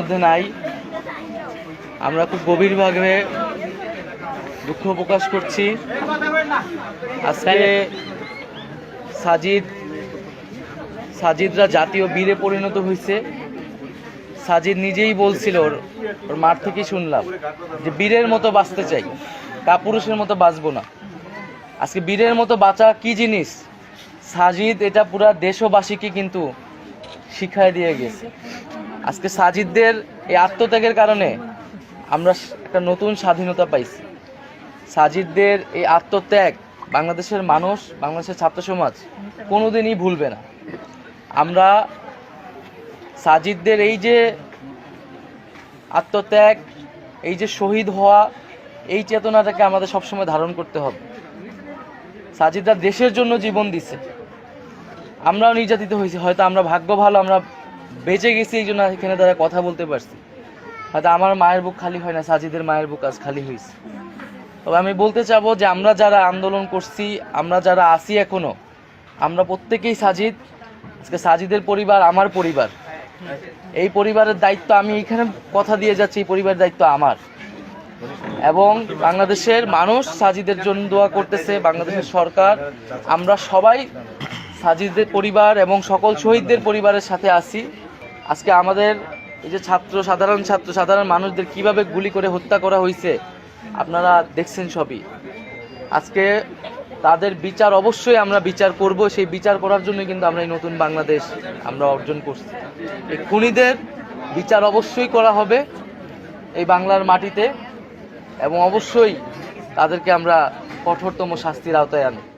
মধ্যে নাই। আমরা খুব গভীরভাবে দুঃখ প্রকাশ করছি। আজকে সাজিদ, সাজিদরা জাতীয় বীরে পরিণত হয়েছে। সাজিদ নিজেই বলছিল ওর ওর মার থেকেই শুনলাম যে বীরের মতো বাঁচতে চাই, কাপুরুষের মতো বাঁচবো না। আজকে বীরের মতো বাঁচা কি জিনিস? সাজিদ এটা পুরা দেশবাসীকে কিন্তু শিখায় দিয়ে গেছে। আজকে সাজিদদের এই আত্মত্যাগের কারণে আমরা একটা নতুন স্বাধীনতা পাইছি। সাজিদদের এই আত্মত্যাগ বাংলাদেশের মানুষ, বাংলাদেশের ছাত্র সমাজ কোনোদিনই ভুলবে না। আমরা সাজিদদের এই যে আত্মত্যাগ, এই যে শহীদ হওয়া, এই চেতনাটাকে আমাদের সবসময় ধারণ করতে হবে। সাজিদরা দেশের জন্য জীবন দিছে। আমরাও নির্যাতিত হয়েছি, হয়তো আমরা ভাগ্য ভালো, আমরা বেঁচে গেছি এই জন্য এখানে তারা কথা বলতে পারছি। হয়তো আমার মায়ের বুক খালি হয় না, সাজিদের মায়ের বুক আজ খালি হয়েছে। তবে আমি বলতে চাবো যে আমরা যারা আন্দোলন করছি, আমরা যারা আছি এখনও, আমরা প্রত্যেকেই সাজিদ। আজকে সাজিদের পরিবার আমার পরিবার। এই পরিবারের দায়িত্ব আমি এখানে কথা দিয়ে যাচ্ছি, এই পরিবারের দায়িত্ব আমার। এবং বাংলাদেশের মানুষ সাজিদের জন্য দোয়া করতেছে, বাংলাদেশের সরকার। আমরা সবাই সাজিদের পরিবার এবং সকল শহীদদের পরিবারের সাথে আছি আজকে আমাদের এই যে ছাত্র, সাধারণ ছাত্র, সাধারণ মানুষদের কীভাবে গুলি করে হত্যা করা হয়েছে আপনারা দেখছেন সবই। আজকে তাদের বিচার অবশ্যই আমরা বিচার করব, সেই বিচার করার জন্য কিন্তু আমরা এই নতুন বাংলাদেশ আমরা অর্জন করছি। এই খুনিদের বিচার অবশ্যই করা হবে এই বাংলার মাটিতে এবং অবশ্যই তাদেরকে আমরা কঠোরতম শাস্তির আওতায় আনব।